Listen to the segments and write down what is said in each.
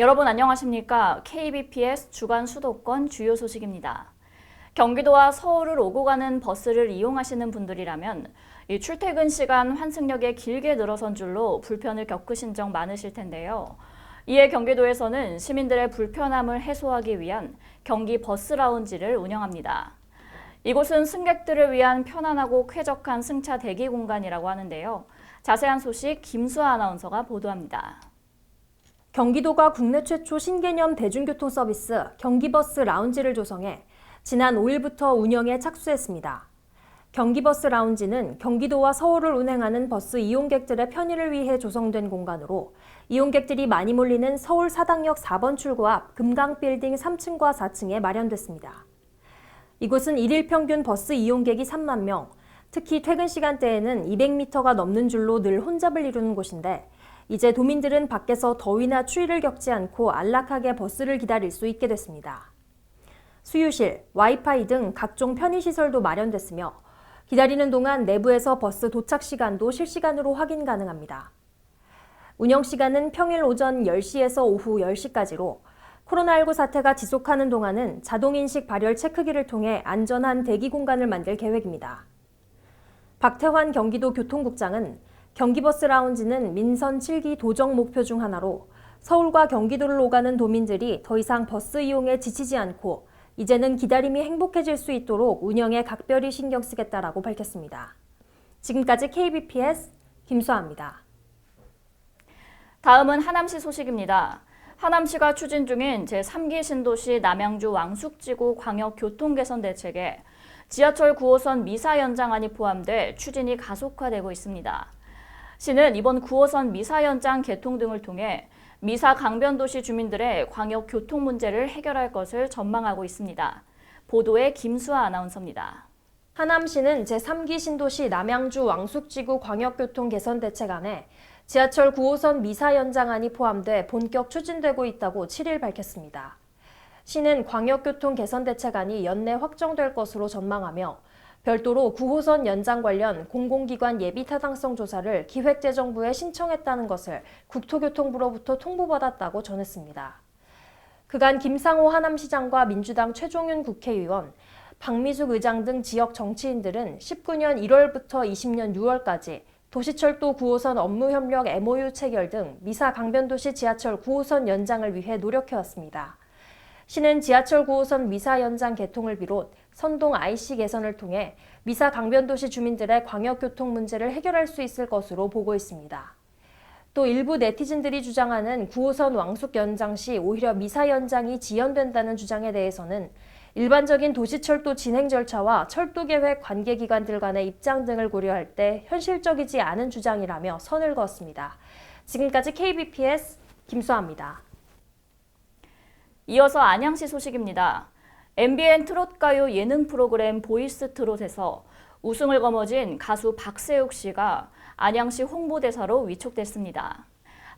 여러분 안녕하십니까? KBPS 주간 수도권 주요 소식입니다. 경기도와 서울을 오고 가는 버스를 이용하시는 분들이라면 이 출퇴근 시간 환승역에 길게 늘어선 줄로 불편을 겪으신 적 많으실 텐데요. 이에 경기도에서는 시민들의 불편함을 해소하기 위한 경기 버스 라운지를 운영합니다. 이곳은 승객들을 위한 편안하고 쾌적한 승차 대기 공간이라고 하는데요. 자세한 소식 김수아 아나운서가 보도합니다. 경기도가 국내 최초 신개념 대중교통 서비스 경기버스 라운지를 조성해 지난 5일부터 운영에 착수했습니다. 경기버스 라운지는 경기도와 서울을 운행하는 버스 이용객들의 편의를 위해 조성된 공간으로 이용객들이 많이 몰리는 서울 사당역 4번 출구 앞 금강빌딩 3층과 4층에 마련됐습니다. 이곳은 일일 평균 버스 이용객이 3만 명, 특히 퇴근 시간대에는 200m가 넘는 줄로 늘 혼잡을 이루는 곳인데 이제 도민들은 밖에서 더위나 추위를 겪지 않고 안락하게 버스를 기다릴 수 있게 됐습니다. 수유실, 와이파이 등 각종 편의시설도 마련됐으며 기다리는 동안 내부에서 버스 도착 시간도 실시간으로 확인 가능합니다. 운영 시간은 평일 오전 10시에서 오후 10시까지로 코로나19 사태가 지속하는 동안은 자동인식 발열 체크기를 통해 안전한 대기 공간을 만들 계획입니다. 박태환 경기도 교통국장은 경기버스 라운지는 민선 7기 도정 목표 중 하나로 서울과 경기도를 오가는 도민들이 더 이상 버스 이용에 지치지 않고 이제는 기다림이 행복해질 수 있도록 운영에 각별히 신경 쓰겠다라고 밝혔습니다. 지금까지 KBPS 김수아입니다. 다음은 하남시 소식입니다. 하남시가 추진 중인 제3기 신도시 남양주 왕숙지구 광역 교통 개선 대책에 지하철 9호선 미사 연장안이 포함돼 추진이 가속화되고 있습니다. 시는 이번 9호선 미사 연장 개통 등을 통해 미사 강변도시 주민들의 광역 교통 문제를 해결할 것을 전망하고 있습니다. 보도에 김수아 아나운서입니다. 하남시는 제3기 신도시 남양주 왕숙지구 광역교통 개선 대책안에 지하철 9호선 미사 연장안이 포함돼 본격 추진되고 있다고 7일 밝혔습니다. 시는 광역교통 개선 대책안이 연내 확정될 것으로 전망하며 별도로 9호선 연장 관련 공공기관 예비 타당성 조사를 기획재정부에 신청했다는 것을 국토교통부로부터 통보받았다고 전했습니다. 그간 김상호 하남시장과 민주당 최종윤 국회의원, 박미숙 의장 등 지역 정치인들은 19년 1월부터 20년 6월까지 도시철도 9호선 업무협력 MOU 체결 등 미사 강변도시 지하철 9호선 연장을 위해 노력해왔습니다. 시는 지하철 9호선 미사 연장 개통을 비롯 선동 IC 개선을 통해 미사 강변도시 주민들의 광역교통 문제를 해결할 수 있을 것으로 보고 있습니다. 또 일부 네티즌들이 주장하는 9호선 왕숙 연장 시 오히려 미사 연장이 지연된다는 주장에 대해서는 일반적인 도시철도 진행 절차와 철도 계획 관계 기관들 간의 입장 등을 고려할 때 현실적이지 않은 주장이라며 선을 그었습니다. 지금까지 KBPS 김수아입니다. 이어서 안양시 소식입니다. MBN 트롯가요 예능 프로그램 보이스 트롯에서 우승을 거머쥔 가수 박세욱 씨가 안양시 홍보대사로 위촉됐습니다.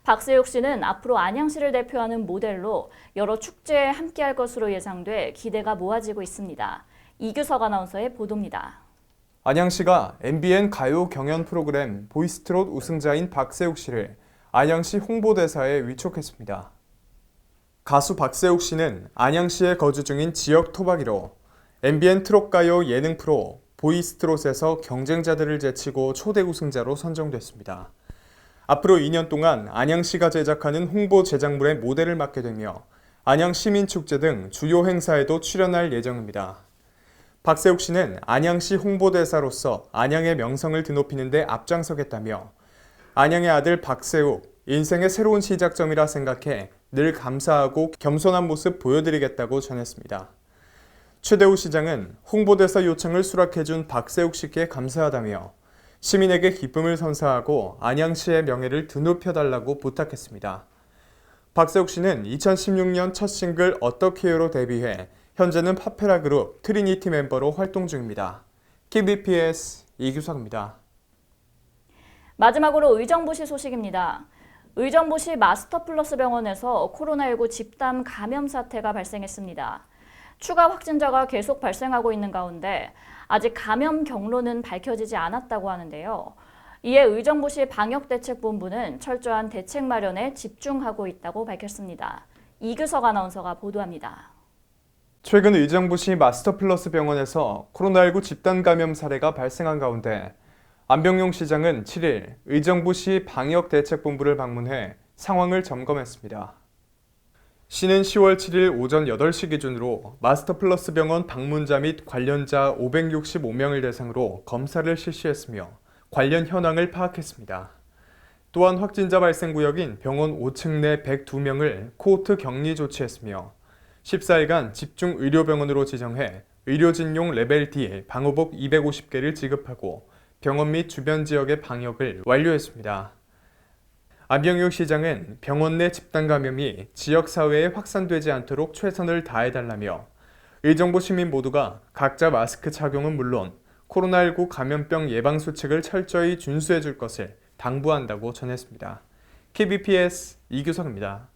박세욱 씨는 앞으로 안양시를 대표하는 모델로 여러 축제에 함께할 것으로 예상돼 기대가 모아지고 있습니다. 이규석 아나운서의 보도입니다. 안양시가 MBN 가요 경연 프로그램 보이스트롯 우승자인 박세욱 씨를 안양시 홍보대사에 위촉했습니다. 가수 박세욱 씨는 안양시에 거주 중인 지역 토박이로 MBN 트롯가요 예능 프로 보이스트롯에서 경쟁자들을 제치고 초대 우승자로 선정됐습니다. 앞으로 2년 동안 안양시가 제작하는 홍보 제작물의 모델을 맡게 되며 안양 시민축제 등 주요 행사에도 출연할 예정입니다. 박세욱 씨는 안양시 홍보대사로서 안양의 명성을 드높이는 데 앞장서겠다며 안양의 아들 박세욱, 인생의 새로운 시작점이라 생각해 늘 감사하고 겸손한 모습 보여드리겠다고 전했습니다. 최대우 시장은 홍보대사 요청을 수락해준 박세욱 씨께 감사하다며 시민에게 기쁨을 선사하고 안양시의 명예를 드높여달라고 부탁했습니다. 박세욱 씨는 2016년 첫 싱글 어떻게요로 데뷔해 현재는 파페라 그룹 트리니티 멤버로 활동 중입니다. KBPS 이규석입니다. 마지막으로 의정부시 소식입니다. 의정부시 마스터플러스 병원에서 코로나19 집단 감염 사태가 발생했습니다. 추가 확진자가 계속 발생하고 있는 가운데 아직 감염 경로는 밝혀지지 않았다고 하는데요. 이에 의정부시 방역대책본부는 철저한 대책 마련에 집중하고 있다고 밝혔습니다. 이규석 아나운서가 보도합니다. 최근 의정부시 마스터플러스 병원에서 코로나19 집단 감염 사례가 발생한 가운데 안병용 시장은 7일 의정부시 방역대책본부를 방문해 상황을 점검했습니다. 시는 10월 7일 오전 8시 기준으로 마스터플러스 병원 방문자 및 관련자 565명을 대상으로 검사를 실시했으며 관련 현황을 파악했습니다. 또한 확진자 발생 구역인 병원 5층 내 102명을 코호트 격리 조치했으며 14일간 집중 의료병원으로 지정해 의료진용 레벨 D 방호복 250개를 지급하고 병원 및 주변 지역의 방역을 완료했습니다. 안병육 시장은 병원 내 집단 감염이 지역 사회에 확산되지 않도록 최선을 다해달라며 의정부 시민 모두가 각자 마스크 착용은 물론 코로나19 감염병 예방 수칙을 철저히 준수해 줄 것을 당부한다고 전했습니다. KBPS 이규석입니다.